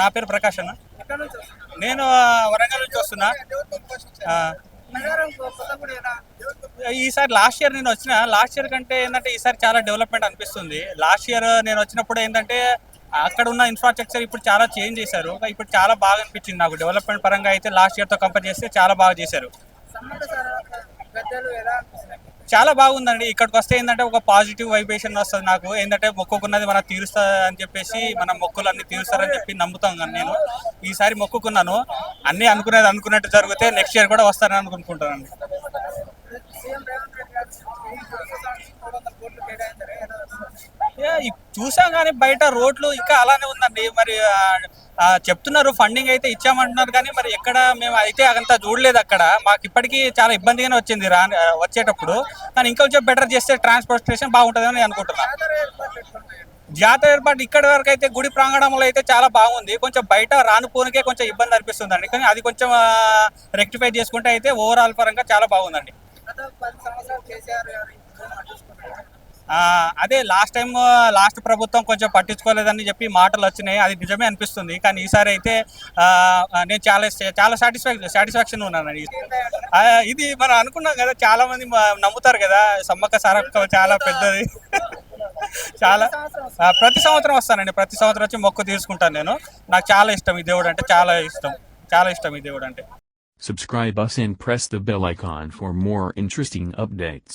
నా పేరు ప్రకాష్ అన్న? నేను వరంగల్ నుంచి వస్తున్నా? ఈసారి లాస్ట్ ఇయర్ నేను వచ్చిన లాస్ట్ ఇయర్ కంటే ఏంటంటే ఈసారి చాలా డెవలప్మెంట్ అనిపిస్తుంది. లాస్ట్ ఇయర్ నేను వచ్చినప్పుడు ఏంటంటే అక్కడ ఉన్న ఇన్ఫ్రాస్ట్రక్చర్ ఇప్పుడు చాలా చేంజ్ చేశారు. ఇప్పుడు చాలా బాగా అనిపించింది నాకు. డెవలప్మెంట్ పరంగా అయితే లాస్ట్ ఇయర్తో కంపేర్ చేస్తే చాలా బాగా చేశారు. చాలా బాగుందండి ఇక్కడికి వస్తే ఏంటంటే ఒక పాజిటివ్ వైబ్రేషన్ వస్తుంది నాకు ఏంటంటే మొక్కుకున్నది మనం తీరుస్తా అని చెప్పేసి మన మొక్కులు అన్ని తీరుస్తారని చెప్పి నమ్ముతాం కానీ నేను ఈసారి మొక్కుకున్నాను అన్ని అనుకునేది అనుకున్నట్టు జరిగితే నెక్స్ట్ ఇయర్ కూడా వస్తారని అనుకుంటున్నాను చూసాం కానీ బయట రోడ్లు ఇంకా అలానే ఉందండి. మరి చెప్తున్నారు ఫండింగ్ అయితే ఇచ్చామంటున్నారు కానీ మరి ఎక్కడ మేము అయితే అదంతా చూడలేదు అక్కడ. మాకు ఇప్పటికీ చాలా ఇబ్బందిగానే వచ్చింది రా వచ్చేటప్పుడు. కానీ ఇంకా కొంచెం బెటర్ చేస్తే ట్రాన్స్పోర్టేషన్ బాగుంటుందని అనుకుంటున్నాను జాతర ఏర్పాటు ఇక్కడి వరకు అయితే గుడి ప్రాంగణంలో అయితే చాలా బాగుంది. కొంచెం బయట రానుపోనికే కొంచెం ఇబ్బంది అనిపిస్తుందండి. కానీ అది కొంచెం రెక్టిఫై చేసుకుంటే అయితే ఓవరాల్ పరంగా చాలా బాగుందండి. అదే లాస్ట్ టైం లాస్ట్ ప్రభుత్వం కొంచెం పట్టించుకోలేదని చెప్పి మాటలు వచ్చినాయి. అది నిజమే అనిపిస్తుంది. కానీ ఈసారి అయితే నేను చాలా చాలా సాటిస్ఫాక్షన్ సాటిస్ఫాక్షన్ ఉన్నాను ఇది మనం అనుకున్నాం కదా చాలా మంది నమ్ముతారు కదా సమ్మక్క సారక్క చాలా పెద్దది. చాలా ప్రతి సంవత్సరం వస్తానండి. ప్రతి సంవత్సరం వచ్చి మొక్కు తీసుకుంటాను నేను. నాకు చాలా ఇష్టం ఈ దేవుడు అంటే చాలా ఇష్టం. చాలా ఇష్టం ఈ దేవుడు అంటే. Subscribe us and press the bell icon for more interesting updates.